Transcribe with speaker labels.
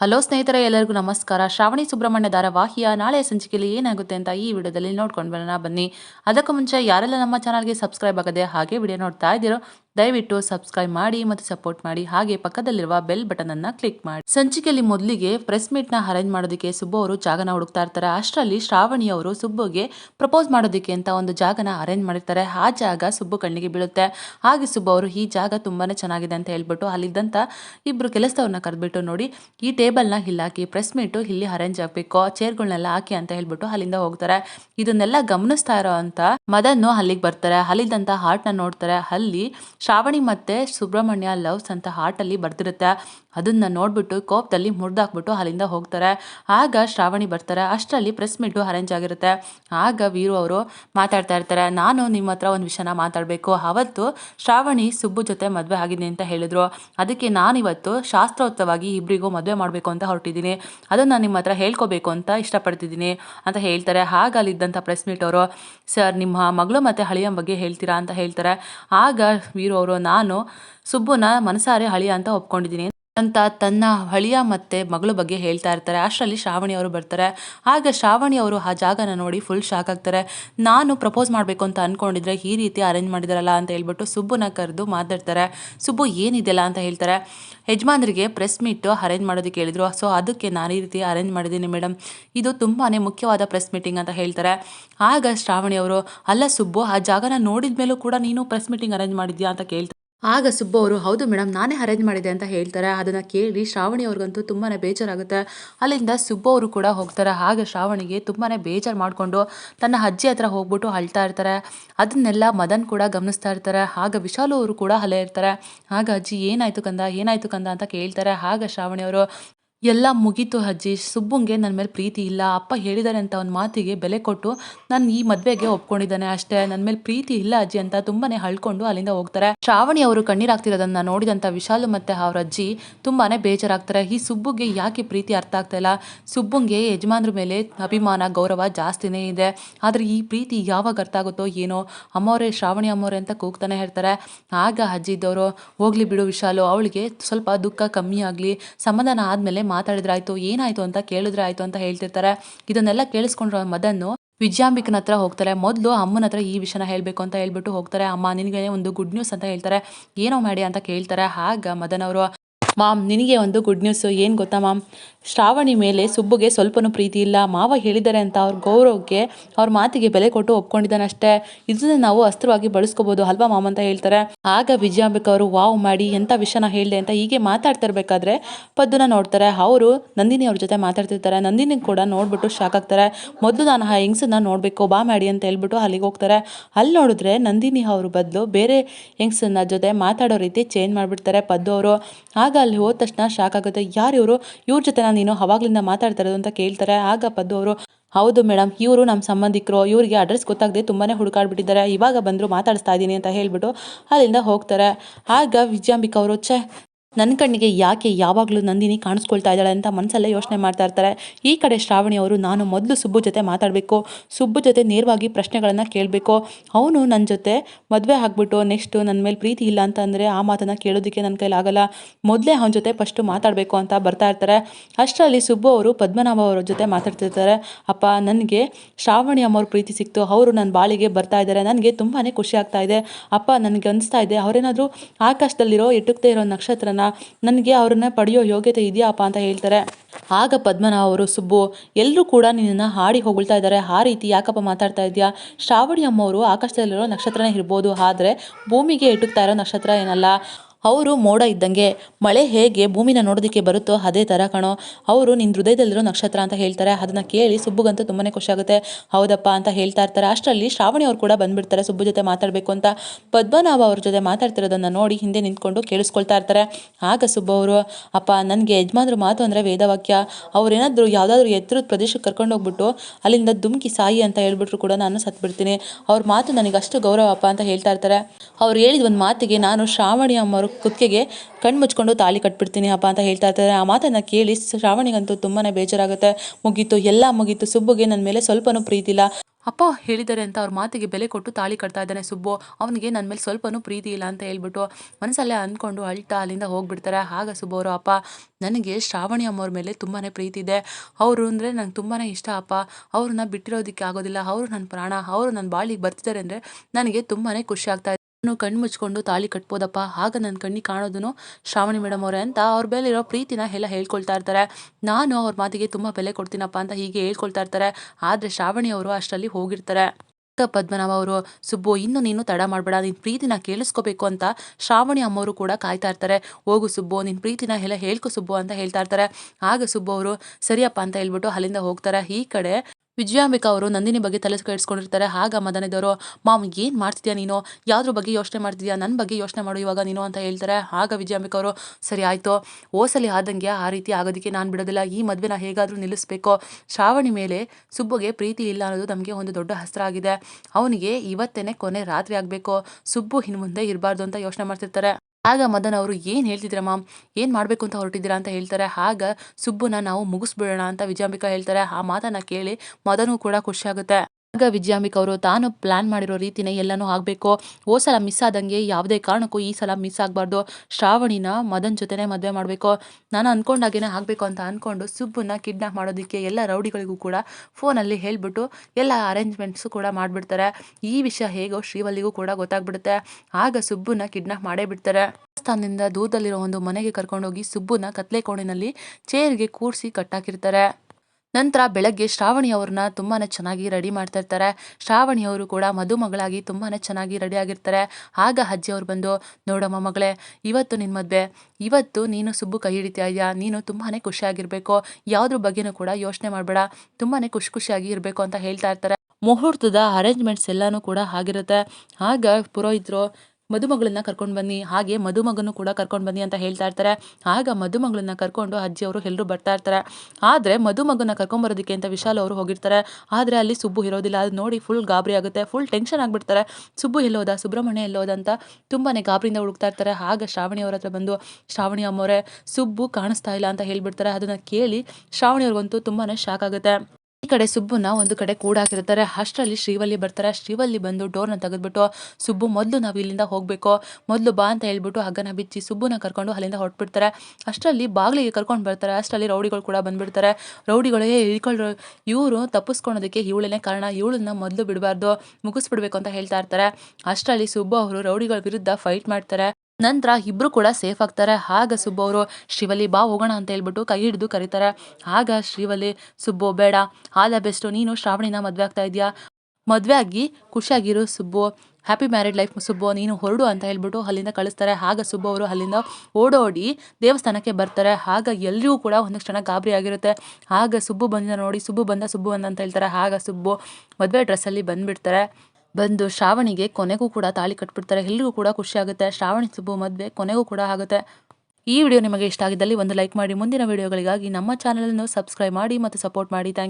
Speaker 1: Hello ಸ್ನೇಹಿತರೆ, ಎಲ್ಲರಿಗೂ ನಮಸ್ಕಾರ. ಶ್ರಾವಣಿ ಸುಬ್ರಹ್ಮಣ್ಯ ಧಾರಾವಾಹಿಯ ನಾಳೆ ಸಂಚಿಕೆಯಲ್ಲಿ ಏನಾಗುತ್ತೆ ಅಂತ ಈ ವಿಡಿಯೋದಲ್ಲಿ ನೋಡ್ಕೊಂಡು ಬರೋಣ ಬನ್ನಿ. ಅದಕ್ಕೂ ಮುಂಚೆ ಯಾರೆಲ್ಲ ನಮ್ಮ ಚಾನಲ್ಗೆ ಸಬ್ಸ್ಕ್ರೈಬ್ ಆಗದೆ ಹಾಗೆ ವಿಡಿಯೋ ನೋಡ್ತಾ ಇದ್ದೀರೋ ದಯವಿಟ್ಟು ಸಬ್ಸ್ಕ್ರೈಬ್ ಮಾಡಿ ಮತ್ತು ಸಪೋರ್ಟ್ ಮಾಡಿ. ಹಾಗೆ ಪಕ್ಕದಲ್ಲಿರುವ ಬೆಲ್ ಬಟನ್ ಅನ್ನ ಕ್ಲಿಕ್ ಮಾಡಿ. ಸಂಚಿಕೆಯಲ್ಲಿ ಮೊದಲಿಗೆ ಪ್ರೆಸ್ ಮೀಟ್ನ ಅರೇಂಜ್ ಮಾಡೋದಕ್ಕೆ ಸುಬ್ಬು ಅವರು ಜಾಗನ ಹುಡುಕ್ತಾ ಇರ್ತಾರೆ. ಅಷ್ಟರಲ್ಲಿ ಶ್ರಾವಣಿ ಅವರು ಸುಬ್ಬುಗೆ ಪ್ರಪೋಸ್ ಮಾಡೋದಕ್ಕೆ ಅಂತ ಒಂದು ಜಾಗನ ಅರೇಂಜ್ ಮಾಡಿರ್ತಾರೆ. ಆ ಜಾಗ ಸುಬ್ಬು ಕಣ್ಣಿಗೆ ಬೀಳುತ್ತೆ. ಹಾಗೆ ಸುಬ್ಬು ಅವರು ಈ ಜಾಗ ತುಂಬಾನೇ ಚೆನ್ನಾಗಿದೆ ಅಂತ ಹೇಳ್ಬಿಟ್ಟು ಅಲ್ಲಿದ್ದಂತ ಇಬ್ರು ಕೆಲಸದವ್ರನ್ನ ಕರೆದ್ಬಿಟ್ಟು ನೋಡಿ, ಈ ಟೇಬಲ್ನ ಇಲ್ಲಿ ಹಾಕಿ ಪ್ರೆಸ್ ಮೀಟು ಇಲ್ಲಿ ಅರೇಂಜ್ ಆಗಬೇಕು. ಚೇರ್ಗಳನ್ನೆಲ್ಲ ಹಾಕಿ ಅಂತ ಹೇಳ್ಬಿಟ್ಟು ಅಲ್ಲಿಂದ ಹೋಗ್ತಾರೆ. ಇದನ್ನೆಲ್ಲ ಗಮನಿಸ್ತಾ ಇರೋ ಅಂತ ಮದನ್ನು ಅಲ್ಲಿಗೆ ಬರ್ತಾರೆ. ಅಲ್ಲಿದ್ದಂಥ ಹಾರ್ಟ್ನ ನೋಡ್ತಾರೆ. ಅಲ್ಲಿ ಶ್ರಾವಣಿ ಮತ್ತೆ ಸುಬ್ರಹ್ಮಣ್ಯ ಲವ್ಸ್ ಅಂತ ಹಾರ್ಟಲ್ಲಿ ಬರ್ತಿರುತ್ತೆ ಅದನ್ನ ನೋಡ್ಬಿಟ್ಟು ಕೋಪದಲ್ಲಿ ಮುರಿದಾಕ್ಬಿಟ್ಟು ಅಲ್ಲಿಂದ ಹೋಗ್ತಾರೆ. ಆಗ ಶ್ರಾವಣಿ ಬರ್ತಾರೆ. ಅಷ್ಟರಲ್ಲಿ ಪ್ರೆಸ್ ಮೀಟು ಅರೇಂಜ್ ಆಗಿರುತ್ತೆ. ಆಗ ವೀರು ಅವರು ಮಾತಾಡ್ತಾ ಇರ್ತಾರೆ. ನಾನು ನಿಮ್ಮ ಹತ್ರ ಒಂದು ವಿಷಯನ ಮಾತಾಡಬೇಕು. ಅವತ್ತು ಶ್ರಾವಣಿ ಸುಬ್ಬು ಜೊತೆ ಮದುವೆ ಆಗಿದೆ ಅಂತ ಹೇಳಿದ್ರು. ಅದಕ್ಕೆ ನಾನಿವತ್ತು ಶಾಸ್ತ್ರೋತ್ತವಾಗಿ ಇಬ್ಬರಿಗೂ ಮದುವೆ ಮಾಡಬೇಕು ಅಂತ ಹೊರಟಿದ್ದೀನಿ. ಅದನ್ನು ನಾನು ನಿಮ್ಮ ಹತ್ರ ಹೇಳ್ಕೋಬೇಕು ಅಂತ ಇಷ್ಟಪಡ್ತಿದ್ದೀನಿ ಅಂತ ಹೇಳ್ತಾರೆ. ಆಗ ಅಲ್ಲಿದ್ದಂಥ ಪ್ರೆಸ್ ಮೀಟ್ ಅವರು, ಸರ್, ನಿಮ್ಮ ಮಗಳು ಮತ್ತು ಹಳಿಯ ಬಗ್ಗೆ ಹೇಳ್ತೀರಾ? ಅಂತ ಹೇಳ್ತಾರೆ. ಆಗ ವೀರು ಅವರು, ನಾನು ಸುಬ್ಬುನ ಮನಸಾರೆ ಹಳಿಯ ಅಂತ ಒಪ್ಕೊಂಡಿದ್ದೀನಿ. ಅಂತ ತನ್ನ ಹಳಿಯ ಮತ್ತೆ ಮಗಳ ಬಗ್ಗೆ ಹೇಳ್ತಾ ಇರ್ತಾರೆ. ಅಷ್ಟರಲ್ಲಿ ಶ್ರಾವಣಿ ಅವರು ಬರ್ತಾರೆ. ಆಗ ಶ್ರಾವಣಿ ಅವರು ಆ ಜಾಗನ ನೋಡಿ ಫುಲ್ ಶಾಕ್ ಆಗ್ತಾರೆ. ನಾನು ಪ್ರಪೋಸ್ ಮಾಡಬೇಕು ಅಂತ ಅಂದ್ಕೊಂಡಿದ್ರೆ ಈ ರೀತಿ ಅರೇಂಜ್ ಮಾಡಿದಾರಲ್ಲ ಅಂತ ಹೇಳ್ಬಿಟ್ಟು ಸುಬ್ಬುನ ಕರೆದು ಮಾತಾಡ್ತಾರೆ. ಸುಬ್ಬು, ಏನಿದೆಯಲ್ಲ ಅಂತ ಹೇಳ್ತಾರೆ. ಯಜಮಾನ್ರಿಗೆ ಪ್ರೆಸ್ ಮೀಟು ಅರೇಂಜ್ ಮಾಡೋದಕ್ಕೆ ಹೇಳಿದ್ರು. ಸೊ ಅದಕ್ಕೆ ನಾನು ಈ ರೀತಿ ಅರೇಂಜ್ ಮಾಡಿದ್ದೀನಿ ಮೇಡಮ್ ಇದು ತುಂಬಾ ಮುಖ್ಯವಾದ ಪ್ರೆಸ್ ಮೀಟಿಂಗ್ ಅಂತ ಹೇಳ್ತಾರೆ. ಆಗ ಶ್ರಾವಣಿ ಅವರು, ಅಲ್ಲ ಸುಬ್ಬು, ಆ ಜಾಗನ ನೋಡಿದ ಮೇಲೂ ಕೂಡ ನೀನು ಪ್ರೆಸ್ ಮೀಟಿಂಗ್ ಅರೇಂಜ್ ಮಾಡಿದ್ಯಾ? ಅಂತ ಕೇಳ್ತಾರೆ. ಆಗ ಸುಬ್ಬು ಅವರು, ಹೌದು ಮೇಡಮ್ ನಾನೇ ಅರೇಂಜ್ ಮಾಡಿದೆ ಅಂತ ಹೇಳ್ತಾರೆ. ಅದನ್ನು ಕೇಳಿ ಶ್ರಾವಣಿ ಅವ್ರಿಗಂತೂ ತುಂಬಾ ಬೇಜಾರಾಗುತ್ತೆ. ಅಲ್ಲಿಂದ ಸುಬ್ಬು ಅವರು ಕೂಡ ಹೋಗ್ತಾರೆ. ಆಗ ಶ್ರಾವಣಿಗೆ ತುಂಬಾ ಬೇಜಾರು ಮಾಡಿಕೊಂಡು ತನ್ನ ಅಜ್ಜಿ ಹತ್ರ ಹೋಗ್ಬಿಟ್ಟು ಅಳ್ತಾ ಇರ್ತಾರೆ. ಅದನ್ನೆಲ್ಲ ಮದನ್ ಕೂಡ ಗಮನಿಸ್ತಾ ಇರ್ತಾರೆ. ಆಗ ವಿಶಾಲು ಅವರು ಕೂಡ ಅಲ್ಲೇ ಇರ್ತಾರೆ. ಆಗ ಅಜ್ಜಿ, ಏನಾಯ್ತು ಕಂದ? ಏನಾಯ್ತು ಕಂದ? ಅಂತ ಕೇಳ್ತಾರೆ. ಆಗ ಶ್ರಾವಣಿ ಅವರು ಎಲ್ಲ ಮುಗೀತು ಅಜ್ಜಿ. ಸುಬ್ಬುಂಗೆ ನನ್ನ ಮೇಲೆ ಪ್ರೀತಿ ಇಲ್ಲ. ಅಪ್ಪ ಹೇಳಿದ್ದಾರೆ ಅಂತ ಒಂದು ಮಾತಿಗೆ ಬೆಲೆ ಕೊಟ್ಟು ನಾನು ಈ ಮದುವೆಗೆ ಒಪ್ಕೊಂಡಿದ್ದಾನೆ ಅಷ್ಟೇ. ನನ್ನ ಮೇಲೆ ಪ್ರೀತಿ ಇಲ್ಲ ಅಜ್ಜಿ ಅಂತ ತುಂಬಾನೇ ಹಳ್ಕೊಂಡು ಅಲ್ಲಿಂದ ಹೋಗ್ತಾರೆ. ಶ್ರಾವಣಿ ಅವರು ಕಣ್ಣೀರಾಗ್ತಿರೋದನ್ನ ನೋಡಿದಂಥ ವಿಶಾಲು ಮತ್ತೆ ಅವ್ರ ಅಜ್ಜಿ ತುಂಬಾನೇ ಬೇಜಾರಾಗ್ತಾರೆ. ಈ ಸುಬ್ಬುಗೆ ಯಾಕೆ ಪ್ರೀತಿ ಅರ್ಥ ಆಗ್ತಾಯಿಲ್ಲ ಇಲ್ಲ? ಸುಬ್ಬುಂಗೆ ಯಜಮಾನ್ರ ಮೇಲೆ ಅಭಿಮಾನ, ಗೌರವ ಜಾಸ್ತಿನೇ ಇದೆ. ಆದರೆ ಈ ಪ್ರೀತಿ ಯಾವಾಗ ಅರ್ಥ ಆಗುತ್ತೋ ಏನೋ? ಅಮ್ಮವರೇ, ಶ್ರಾವಣಿ ಅಮ್ಮವ್ರೆ ಅಂತ ಕೂಗ್ತಾನೆ ಹೇಳ್ತಾರೆ. ಆಗ ಅಜ್ಜಿ ಇದ್ದವರು, ಹೋಗ್ಲಿ ಬಿಡು ವಿಶಾಲು, ಅವಳಿಗೆ ಸ್ವಲ್ಪ ದುಃಖ ಕಮ್ಮಿ ಆಗಲಿ. ಸಮಾಧಾನ ಆದಮೇಲೆ ಮಾತಾಡಿದ್ರೆ ಆಯ್ತು ಏನಾಯ್ತು ಅಂತ ಕೇಳಿದ್ರೆ ಆಯ್ತು ಅಂತ ಹೇಳ್ತಿರ್ತಾರೆ. ಇದನ್ನೆಲ್ಲ ಕೇಳಿಸ್ಕೊಂಡ್ರ ಮದನ್ನು. ವಿಜಯಾಂಬಿಕನ ಹತ್ರ ಹೋಗ್ತಾರೆ. ಮೊದಲು ಅಮ್ಮನ ಹತ್ರ ಈ ವಿಷಯನ ಹೇಳಬೇಕು ಅಂತ ಹೇಳ್ಬಿಟ್ಟು ಹೋಗ್ತಾರೆ. ಅಮ್ಮ ನಿನಗೆ ಒಂದು ಗುಡ್ ನ್ಯೂಸ್ ಅಂತ ಹೇಳ್ತಾರೆ. ಏನೋ ಮಾಡಿ ಅಂತ ಕೇಳ್ತಾರೆ. ಹಾಗ ಮದನ್ ಅವರು ಮಾಮ್, ನಿನಗೆ ಒಂದು ಗುಡ್ ನ್ಯೂಸು ಏನು ಗೊತ್ತಾ ಮಾಮ್? ಶ್ರಾವಣಿ ಮೇಲೆ ಸುಬ್ಬುಗೆ ಸ್ವಲ್ಪನೂ ಪ್ರೀತಿ ಇಲ್ಲ. ಮಾವ ಹೇಳಿದ್ದಾರೆ ಅಂತ ಅವ್ರ ಗೌರವಕ್ಕೆ ಅವ್ರ ಮಾತಿಗೆ ಬೆಲೆ ಕೊಟ್ಟು ಒಪ್ಕೊಂಡಿದ್ದಾನಷ್ಟೇ ಇದನ್ನ ನಾವು ಅಸ್ತ್ರವಾಗಿ ಬಳಸ್ಕೋಬೋದು ಅಲ್ವಾ ಮಾಮ್ ಅಂತ ಹೇಳ್ತಾರೆ. ಆಗ ವಿಜಯಾಂಬಿಕ ಅವರು, ವಾವ್ ಮಾಡಿ ಎಂಥ ವಿಷಯನ ಹೇಳಿದೆ? ಅಂತ ಹೀಗೆ ಮಾತಾಡ್ತಿರ್ಬೇಕಾದ್ರೆ ಪದ್ದುನ ನೋಡ್ತಾರೆ. ಅವರು ನಂದಿನಿ ಅವ್ರ ಜೊತೆ ಮಾತಾಡ್ತಿರ್ತಾರೆ. ನಂದಿನಿ ಕೂಡ ನೋಡ್ಬಿಟ್ಟು ಶಾಕ್ ಆಗ್ತಾರೆ. ಮೊದಲು ನಾನು ಆ ಹೆಂಗ್ಸನ್ನ ನೋಡಬೇಕು, ಬಾ ಮಾಡಿ ಅಂತ ಹೇಳ್ಬಿಟ್ಟು ಅಲ್ಲಿಗೆ ಹೋಗ್ತಾರೆ. ಅಲ್ಲಿ ನೋಡಿದ್ರೆ ನಂದಿನಿ ಅವ್ರ ಬದಲು ಬೇರೆ ಹೆಂಗ್ಸನ್ನ ಜೊತೆ ಮಾತಾಡೋ ರೀತಿ ಚೇಂಜ್ ಮಾಡಿಬಿಡ್ತಾರೆ ಪದ್ದು ಅವರು. ಆಗ ಅಲ್ಲಿ ಹೋದ ತಕ್ಷಣ ಶಾಕ್ ಆಗುತ್ತೆ. ಯಾರು ಇವರು? ಇವ್ರ ಜೊತೆ ನೀನು ಅವಾಗ್ಲಿಂದ ಮಾತಾಡ್ತಾ ಇರೋದು ಅಂತ ಕೇಳ್ತಾರೆ. ಆಗ ಪದ್ದು ಅವರು, ಹೌದು ಮೇಡಮ್ ಇವರು ನಮ್ಮ ಸಂಬಂಧಿಕರು. ಇವರಿಗೆ ಅಡ್ರೆಸ್ ಗೊತ್ತಾಗದೆ ತುಂಬಾನೇ ಹುಡುಕಾಡ್ಬಿಟ್ಟಿದ್ದಾರೆ. ಇವಾಗ ಬಂದರು ಮಾತಾಡಿಸ್ತಾ ಇದ್ದೀನಿ ಅಂತ ಹೇಳ್ಬಿಟ್ಟು ಅಲ್ಲಿಂದ ಹೋಗ್ತಾರೆ. ಆಗ ವಿಜಯಾಂಬಿಕಾ ಅವರು, ಛೆ ನನ್ನ ಕಣ್ಣಿಗೆ ಯಾಕೆ ಯಾವಾಗಲೂ ನಂದಿನಿ ಕಾಣಿಸ್ಕೊಳ್ತಾ ಇದ್ದಾಳೆ ಅಂತ ಮನಸ್ಸಲ್ಲೇ ಯೋಚನೆ ಮಾಡ್ತಾ ಇರ್ತಾರೆ. ಈ ಕಡೆ ಶ್ರಾವಣಿ ಅವರು, ನಾನು ಮೊದಲು ಸುಬ್ಬು ಜೊತೆ ಮಾತಾಡಬೇಕು. ಸುಬ್ಬು ಜೊತೆ ನೇರವಾಗಿ ಪ್ರಶ್ನೆಗಳನ್ನು ಕೇಳಬೇಕು. ಅವನು ನನ್ನ ಜೊತೆ ಮದುವೆ ಆಗ್ಬಿಟ್ಟು ನೆಕ್ಸ್ಟು ನನ್ನ ಮೇಲೆ ಪ್ರೀತಿ ಇಲ್ಲ ಅಂತ ಅಂದರೆ ಆ ಮಾತನ್ನು ಕೇಳೋದಕ್ಕೆ ನನ್ನ ಕೈಲಾಗಲ್ಲ ಮೊದಲೇ ಅವನ ಜೊತೆ ಫಸ್ಟು ಮಾತಾಡಬೇಕು ಅಂತ ಬರ್ತಾ ಇರ್ತಾರೆ. ಅಷ್ಟರಲ್ಲಿ ಸುಬ್ಬು ಅವರು ಪದ್ಮನಾಭ ಅವರ ಜೊತೆ ಮಾತಾಡ್ತಿರ್ತಾರೆ. ಅಪ್ಪ, ನನಗೆ ಶ್ರಾವಣಿ ಅಮ್ಮವ್ರ ಪ್ರೀತಿ ಸಿಕ್ತು. ಅವರು ನನ್ನ ಬಾಳಿಗೆ ಬರ್ತಾ ಇದ್ದಾರೆ ನನಗೆ ತುಂಬಾ ಖುಷಿ ಆಗ್ತಾ ಇದೆ. ಅಪ್ಪ, ನನಗೆ ಅನಿಸ್ತಾ ಇದೆ. ಅವರೇನಾದರೂ ಆಕಾಶದಲ್ಲಿರೋ ಇಟ್ಟುಕ್ತೇ ಇರೋ ನಕ್ಷತ್ರನ ನನಗೆ ಅವ್ರನ್ನ ಪಡೆಯೋ ಯೋಗ್ಯತೆ ಇದೆಯಪ್ಪ ಅಂತ ಹೇಳ್ತಾರೆ. ಆಗ ಪದ್ಮನಾಭ ಅವರು, ಸುಬ್ಬು, ಎಲ್ಲರೂ ಕೂಡ ನಿನ್ನನ್ನು ಹಾಡಿ ಹೊಗಳ್ತಾ ಇದ್ದಾರೆ. ಆ ರೀತಿ ಯಾಕಪ್ಪ ಮಾತಾಡ್ತಾ ಇದೆಯಾ? ಶ್ರಾವಣಿ ಅಮ್ಮವರು ಆಕಾಶದಲ್ಲಿರೋ ನಕ್ಷತ್ರನೇ ಇರ್ಬೋದು. ಆದರೆ ಭೂಮಿಗೆ ಇಟ್ಟುಕ್ತಾ ಇರೋ ನಕ್ಷತ್ರ ಏನಲ್ಲ. ಅವರು ಮೋಡ ಇದ್ದಂಗೆ ಮಳೆ ಹೇಗೆ ಭೂಮಿನ ನೋಡೋದಕ್ಕೆ ಬರುತ್ತೋ ಅದೇ ಥರ ಕಣೋ. ಅವರು ನಿನ್ನ ಹೃದಯದಲ್ಲಿರೋ ನಕ್ಷತ್ರ ಅಂತ ಹೇಳ್ತಾರೆ. ಅದನ್ನು ಕೇಳಿ ಸುಬ್ಬುಗಂತೂ ತುಂಬಾ ಖುಷಿ ಆಗುತ್ತೆ. ಹೌದಪ್ಪ ಅಂತ ಹೇಳ್ತಾ ಇರ್ತಾರೆ. ಅಷ್ಟರಲ್ಲಿ ಶ್ರಾವಣಿ ಅವರು ಕೂಡ ಬಂದ್ಬಿಡ್ತಾರೆ ಸುಬ್ಬು ಜೊತೆ ಮಾತಾಡಬೇಕು ಅಂತ. ಪದ್ಮನಾಭ ಅವ್ರ ಜೊತೆ ಮಾತಾಡ್ತಿರೋದನ್ನು ನೋಡಿ ಹಿಂದೆ ನಿಂತ್ಕೊಂಡು ಕೇಳಿಸ್ಕೊಳ್ತಾ ಇರ್ತಾರೆ. ಆಗ ಸುಬ್ಬು ಅವರು, ಅಪ್ಪ, ನನಗೆ ಯಜಮಾನ್ರು ಮಾತು ಅಂದರೆ ವೇದವಾಕ್ಯ. ಅವ್ರೇನಾದರೂ ಯಾವುದಾದ್ರೂ ಎತ್ತರದ ಪ್ರದೇಶಕ್ಕೆ ಕರ್ಕೊಂಡು ಹೋಗ್ಬಿಟ್ಟು ಅಲ್ಲಿಂದ ದುಮ್ಕಿ ಸಾಯಿ ಅಂತ ಹೇಳ್ಬಿಟ್ರು ಕೂಡ ನಾನು ಸತ್ಬಿಡ್ತೀನಿ. ಅವ್ರ ಮಾತು ನನಗೆ ಅಷ್ಟು ಗೌರವಪ್ಪ ಅಂತ ಹೇಳ್ತಾ ಇರ್ತಾರೆ. ಅವ್ರು ಹೇಳಿದ ಒಂದು ಮಾತಿಗೆ ನಾನು ಶ್ರಾವಣಿ ಅಮ್ಮವ್ರ ಕುತ್ತಿಗೆಗೆ ಕಣ್ಣು ಮುಚ್ಕೊಂಡು ತಾಳಿ ಕಟ್ಬಿಡ್ತೀನಿ, ಅಪ್ಪ ಅಂತ ಹೇಳ್ತಾ ಇರ್ತಾರೆ. ಆ ಮಾತನ್ನು ಕೇಳಿ ಶ್ರಾವಣಿಗಂತೂ ತುಂಬಾ ಬೇಜಾರಾಗುತ್ತೆ. ಮುಗೀತು, ಎಲ್ಲ ಮುಗೀತು. ಸುಬ್ಬುಗೆ ನನ್ನ ಮೇಲೆ ಸ್ವಲ್ಪನೂ ಪ್ರೀತಿ ಇಲ್ಲ. ಅಪ್ಪ ಹೇಳಿದ್ದಾರೆ ಅಂತ ಅವ್ರ ಮಾತಿಗೆ ಬೆಲೆ ಕೊಟ್ಟು ತಾಳಿ ಕಟ್ತಾ ಇದ್ದಾನೆ ಸುಬ್ಬು. ಅವನಿಗೆ ನನ್ನ ಮೇಲೆ ಸ್ವಲ್ಪನೂ ಪ್ರೀತಿ ಇಲ್ಲ ಅಂತ ಹೇಳ್ಬಿಟ್ಟು ಮನಸ್ಸಲ್ಲೇ ಅಂದ್ಕೊಂಡು ಅಳ್ತಾ ಅಲ್ಲಿಂದ ಹೋಗ್ಬಿಡ್ತಾರೆ. ಆಗ ಸುಬ್ಬು ಅಪ್ಪ, ನನಗೆ ಶ್ರಾವಣಿ ಅಮ್ಮವ್ರ ಮೇಲೆ ತುಂಬಾ ಪ್ರೀತಿ ಇದೆ. ಅವರು ಅಂದರೆ ನಂಗೆ ತುಂಬಾ ಇಷ್ಟ, ಅಪ್ಪ. ಅವ್ರನ್ನ ಬಿಟ್ಟಿರೋದಕ್ಕೆ ಆಗೋದಿಲ್ಲ. ಅವರು ನನ್ನ ಪ್ರಾಣ, ಅವರು ನನ್ನ ಬಾಳಿಗೆ ಬರ್ತಿದ್ದಾರೆ ಅಂದರೆ ನನಗೆ ತುಂಬಾ ಖುಷಿ ಆಗ್ತಾ ನಾನು ಕಣ್ಣು ಮುಚ್ಕೊಂಡು ತಾಳಿ ಕಟ್ಬೋದಪ್ಪ? ಆಗ ನನ್ನ ಕಣ್ಣಿಗೆ ಕಾಣೋದು ಶ್ರಾವಣಿ ಮೇಡಮ್ ಅವರೇ ಅಂತ ಅವ್ರ ಮೇಲಿರೋ ಪ್ರೀತಿನ ಎಲ್ಲ ಹೇಳ್ಕೊಳ್ತಾ ಇರ್ತಾರೆ. ನಾನು ಅವ್ರ ಮಾತಿಗೆ ತುಂಬ ಬೆಲೆ ಕೊಡ್ತೀನಪ್ಪ ಅಂತ ಹೀಗೆ ಹೇಳ್ಕೊಳ್ತಾ ಇರ್ತಾರೆ. ಆದರೆ ಶ್ರಾವಣಿ ಅವರು ಅಷ್ಟರಲ್ಲಿ ಹೋಗಿರ್ತಾರೆ. ಪದ್ಮನಾಭ ಅವರು, ಸುಬ್ಬು, ಇನ್ನು ನೀನು ತಡ ಮಾಡಬೇಡ ನಿನ್ನ ಪ್ರೀತಿನ ಕೇಳಿಸ್ಕೋಬೇಕು ಅಂತ ಶ್ರಾವಣಿ ಅಮ್ಮವರು ಕೂಡ ಕಾಯ್ತಾ ಇರ್ತಾರೆ. ಹೋಗು ಸುಬ್ಬು ನಿನ್ನ ಪ್ರೀತಿನ ಎಲ್ಲ ಹೇಳ್ಕೊ ಸುಬ್ಬು ಅಂತ ಹೇಳ್ತಾ ಇರ್ತಾರೆ. ಆಗ ಸುಬ್ಬು ಅವರು, ಸರಿಯಪ್ಪ ಅಂತ ಹೇಳ್ಬಿಟ್ಟು ಅಲ್ಲಿಂದ ಹೋಗ್ತಾರೆ. ಈ ಕಡೆ ವಿಜಯಾಂಬಿಕಾ ಅವರು ನಂದಿನಿ ಬಗ್ಗೆ ತಲೆ ಕೆಡಿಸ್ಕೊಂಡಿರ್ತಾರೆ. ಆಗ ಮದನಿದವರು, ಮಾಮ್, ಏನು ಮಾಡ್ತಿದ್ಯಾ ನೀನು? ಯಾವ್ದ್ರ ಬಗ್ಗೆ ಯೋಚನೆ ಮಾಡ್ತಿದ್ಯಾ? ನನ್ನ ಬಗ್ಗೆ ಯೋಚನೆ ಮಾಡು ಇವಾಗ ನೀನು ಅಂತ ಹೇಳ್ತಾರೆ. ಆಗ ವಿಜಯಾಂಬಿಕಾ ಅವರು, ಸರಿ ಆಯಿತು. ಓಸಲಿ ಆದಂಗೆ ಆ ರೀತಿ ಆಗೋದಕ್ಕೆ ನಾನು ಬಿಡೋದಿಲ್ಲ. ಈ ಮದುವೆನ ಹೇಗಾದರೂ ನಿಲ್ಲಿಸ್ಬೇಕು. ಶ್ರಾವಣಿ ಮೇಲೆ ಸುಬ್ಬುಗೆ ಪ್ರೀತಿ ಇಲ್ಲ ಅನ್ನೋದು ನಮಗೆ ಒಂದು ದೊಡ್ಡ ಹಸ್ತ್ರ ಆಗಿದೆ. ಅವನಿಗೆ ಇವತ್ತೇನೆ ಕೊನೆ ರಾತ್ರಿ ಆಗಬೇಕು. ಸುಬ್ಬು ಇನ್ನು ಮುಂದೆ ಇರಬಾರ್ದು ಅಂತ ಯೋಚನೆ ಮಾಡ್ತಿರ್ತಾರೆ. ಆಗ ಮದನ್ ಅವರು, ಏನು ಹೇಳ್ತಿದ್ದೀರಾ ಮಾಮ್? ಏನು ಮಾಡಬೇಕು ಅಂತ ಹೊರಟಿದ್ದೀರಾ ಅಂತ ಹೇಳ್ತಾರೆ. ಆಗ ಸುಬ್ಬುನ ನಾವು ಮುಗಿಸ್ಬಿಡೋಣ ಅಂತ ವಿಜಯಾಂಬಿಕಾ ಹೇಳ್ತಾರೆ. ಆ ಮಾತನ್ನು ಕೇಳಿ ಮದನು ಕೂಡ ಖುಷಿ ಆಗುತ್ತೆ ಆಗ ವಿಜಯಾಂಬಿಕಾ ಅವರು ತಾನು ಪ್ಲಾನ್ ಮಾಡಿರೋ ರೀತಿನೇ ಎಲ್ಲನೂ ಆಗಬೇಕು. ಓ ಸಲ ಮಿಸ್ ಆದಂಗೆ ಯಾವುದೇ ಕಾರಣಕ್ಕೂ ಈ ಸಲ ಮಿಸ್ ಆಗಬಾರ್ದು. ಶ್ರಾವಣಿನ ಮದನ್ ಜೊತೆನೇ ಮದುವೆ ಮಾಡಬೇಕು. ನಾನು ಅಂದ್ಕೊಂಡಾಗೇನೆ ಆಗಬೇಕು ಅಂತ ಅಂದ್ಕೊಂಡು ಸುಬ್ಬನ್ನ ಕಿಡ್ನಾಪ್ ಮಾಡೋದಕ್ಕೆ ಎಲ್ಲ ರೌಡಿಗಳಿಗೂ ಕೂಡ ಫೋನಲ್ಲಿ ಹೇಳಿಬಿಟ್ಟು ಎಲ್ಲ ಅರೇಂಜ್ಮೆಂಟ್ಸು ಕೂಡ ಮಾಡಿಬಿಡ್ತಾರೆ. ಈ ವಿಷಯ ಹೇಗೋ ಶ್ರೀವಲ್ಲಿಗೂ ಕೂಡ ಗೊತ್ತಾಗ್ಬಿಡುತ್ತೆ. ಆಗ ಸುಬ್ಬನ್ನ ಕಿಡ್ನಾಪ್ ಮಾಡೇ ಬಿಡ್ತಾರೆ. ಸ್ಥಾನದಿಂದ ದೂರದಲ್ಲಿರೋ ಒಂದು ಮನೆಗೆ ಕರ್ಕೊಂಡೋಗಿ ಸುಬ್ಬನ್ನ ಕತ್ಲೆ ಕೋಣೆನಲ್ಲಿ ಚೇರ್ಗೆ ಕೂರಿಸಿ ಕಟ್ಟಾಕಿರ್ತಾರೆ. ನಂತರ ಬೆಳಗ್ಗೆ ಶ್ರಾವಣಿ ಅವ್ರನ್ನ ತುಂಬಾ ಚೆನ್ನಾಗಿ ರೆಡಿ ಮಾಡ್ತಾ ಇರ್ತಾರೆ. ಶ್ರಾವಣಿ ಅವರು ಕೂಡ ಮದುಮಗಳಾಗಿ ತುಂಬಾ ಚೆನ್ನಾಗಿ ರೆಡಿ ಆಗಿರ್ತಾರೆ. ಆಗ ಅಜ್ಜಿಯವ್ರು ಬಂದು, ನೋಡಮ್ಮ ಮಗಳೇ, ಇವತ್ತು ನಿನ್ನ ಮದುವೆ. ಇವತ್ತು ನೀನು ಸುಬ್ಬು ಕೈ ಹಿಡಿತಾ ಇದೆಯಾ? ನೀನು ತುಂಬಾ ಖುಷಿಯಾಗಿರಬೇಕು ಯಾವುದ್ರ ಬಗ್ಗೆನೂ ಕೂಡ ಯೋಚನೆ ಮಾಡಬೇಡ. ತುಂಬಾ ಖುಷಿ ಖುಷಿಯಾಗಿ ಇರಬೇಕು ಅಂತ ಹೇಳ್ತಾ ಇರ್ತಾರೆ. ಮುಹೂರ್ತದ ಅರೇಂಜ್ಮೆಂಟ್ಸ್ ಎಲ್ಲನೂ ಕೂಡ ಆಗಿರುತ್ತೆ. ಆಗ ಪುರೋಹಿತರು ಮದುಮಗಳನ್ನ ಕರ್ಕೊಂಡು ಬನ್ನಿ, ಹಾಗೆ ಮದುಮಗನು ಕೂಡ ಕರ್ಕೊಂಡು ಬನ್ನಿ ಅಂತ ಹೇಳ್ತಾ ಇರ್ತಾರೆ. ಆಗ ಮದುಮಗಳನ್ನ ಕರ್ಕೊಂಡು ಅಜ್ಜಿಯವರು ಎಲ್ಲರೂ ಬರ್ತಾ ಇರ್ತಾರೆ. ಆದರೆ ಮದುಮಗನ ಕರ್ಕೊಂಬರೋದಕ್ಕೆ ಅಂತ ವಿಶಾಲ್ ಅವರು ಹೋಗಿರ್ತಾರೆ. ಆದರೆ ಅಲ್ಲಿ ಸುಬ್ಬು ಇರೋದಿಲ್ಲ. ಅದು ನೋಡಿ ಫುಲ್ ಗಾಬರಿ ಆಗುತ್ತೆ. ಫುಲ್ ಟೆನ್ಷನ್ ಆಗಿಬಿಡ್ತಾರೆ. ಸುಬ್ಬು ಎಲ್ಲೋದ, ಸುಬ್ರಹ್ಮಣ್ಯ ಎಲ್ಲೋದ ಅಂತ ತುಂಬಾ ಗಾಬರಿಯಿಂದ ಹುಡುಕ್ತಾ ಇರ್ತಾರೆ. ಆಗ ಶ್ರಾವಣಿ ಅವ್ರ ಹತ್ರ ಬಂದು, ಶ್ರಾವಣಿ ಅಮ್ಮವರೇ ಸುಬ್ಬು ಕಾಣಿಸ್ತಾ ಇಲ್ಲ ಅಂತ ಹೇಳ್ಬಿಡ್ತಾರೆ. ಅದನ್ನು ಕೇಳಿ ಶ್ರಾವಣಿ ಅವ್ರಿಗಂತೂ ತುಂಬಾ ಶಾಕ್ ಆಗುತ್ತೆ. ಕಡೆ ಸುಬ್ಬುನ ಒಂದು ಕಡೆ ಕೂಡಾಕಿರ್ತಾರೆ. ಅಷ್ಟರಲ್ಲಿ ಶ್ರೀವಲ್ಲಿ ಬರ್ತಾರೆ. ಶ್ರೀವಲ್ಲಿ ಬಂದು ಡೋರ್ನ ತೆಗೆದ್ಬಿಟ್ಟು, ಸುಬ್ಬು, ಮೊದಲು ನಾವು ಇಲ್ಲಿಂದ ಹೋಗಬೇಕು. ಮೊದಲು ಬಾ ಅಂತ ಹೇಳ್ಬಿಟ್ಟು ಹಗ್ಗನ ಬಿಚ್ಚಿ ಸುಬ್ಬುನ ಕರ್ಕೊಂಡು ಅಲ್ಲಿಂದ ಹೊರಟ್ಬಿಡ್ತಾರೆ. ಅಷ್ಟರಲ್ಲಿ ಬಾಗಿಲಿಗೆ ಕರ್ಕೊಂಡು ಬರ್ತಾರೆ. ಅಷ್ಟರಲ್ಲಿ ರೌಡಿಗಳು ಕೂಡ ಬಂದ್ಬಿಡ್ತಾರೆ. ರೌಡಿಗಳೇ ಇಳ್ಕೊಳ್ಳೋ, ಇವರು ತಪ್ಪಿಸ್ಕೊಳೋದಕ್ಕೆ ಇವಳೇ ಕಾರಣ. ಇವಳನ್ನ ಮೊದಲು ಬಿಡಬಾರ್ದು. ಮುಗಿಸ್ಬಿಡ್ಬೇಕು ಅಂತ ಹೇಳ್ತಾ ಇರ್ತಾರೆ. ಅಷ್ಟರಲ್ಲಿ ಸುಬ್ಬು ಅವರು ರೌಡಿಗಳ ವಿರುದ್ಧ ಫೈಟ್ ಮಾಡ್ತಾರೆ. ನಂತರ ಇಬ್ಬರು ಕೂಡ ಸೇಫ್ ಆಗ್ತಾರೆ. ಆಗ ಸುಬ್ಬು ಅವರು ಶಿವಲಿ ಬಾ, ಹೋಗೋಣ ಅಂತ ಹೇಳ್ಬಿಟ್ಟು ಕೈ ಹಿಡಿದು ಕರೀತಾರೆ. ಆಗ ಶಿವಲಿ ಸುಬ್ಬು, ಬೇಡ. All the best. ನೀನು ಶ್ರಾವಣಿನ ಮದುವೆ ಆಗ್ತಾ ಇದೆಯಾ? ಮದುವೆ ಆಗಿ ಖುಷಿಯಾಗಿರು Subbu. Happy married life Subbu. ನೀನು ಹೊರಡು ಅಂತ ಹೇಳ್ಬಿಟ್ಟು ಅಲ್ಲಿಂದ ಕಳಿಸ್ತಾರೆ. ಆಗ ಸುಬ್ಬು ಅವರು ಅಲ್ಲಿಂದ ಓಡೋಡಿ ದೇವಸ್ಥಾನಕ್ಕೆ ಬರ್ತಾರೆ. ಆಗ ಎಲ್ರಿಗೂ ಕೂಡ ಒಂದಷ್ಟು ಜನ ಗಾಬರಿ ಆಗಿರುತ್ತೆ. ಆಗ ಸುಬ್ಬು ಬಂದ ನೋಡಿ. ಸುಬ್ಬು ಬಂದ ಸುಬ್ಬು ಬಂದ ಅಂತ ಹೇಳ್ತಾರೆ. ಆಗ ಸುಬ್ಬು ಮದುವೆ ಡ್ರೆಸ್ಸಲ್ಲಿ ಬಂದುಬಿಡ್ತಾರೆ. ಬಂದು ಶ್ರಾವಣಿಗೆ ಕೊನೆಗೂ ಕೂಡ ತಾಳಿ ಕಟ್ಬಿಡ್ತಾರೆ. ಎಲ್ರಿಗೂ ಕೂಡ ಖುಷಿ ಆಗುತ್ತೆ. ಶ್ರಾವಣಿ ಸುಬ್ಬು ಮದುವೆ ಕೊನೆಗೂ ಕೂಡ ಆಗುತ್ತೆ. ಈ ವಿಡಿಯೋ ನಿಮಗೆ ಇಷ್ಟ ಆಗಿದ್ದಲ್ಲಿ ಒಂದು ಲೈಕ್ ಮಾಡಿ. ಮುಂದಿನ ವಿಡಿಯೋಗಳಿಗಾಗಿ ನಮ್ಮ ಚಾನಲನ್ನು ಸಬ್ಸ್ಕ್ರೈಬ್ ಮಾಡಿ ಮತ್ತು ಸಪೋರ್ಟ್ ಮಾಡಿ. ಥ್ಯಾಂಕ್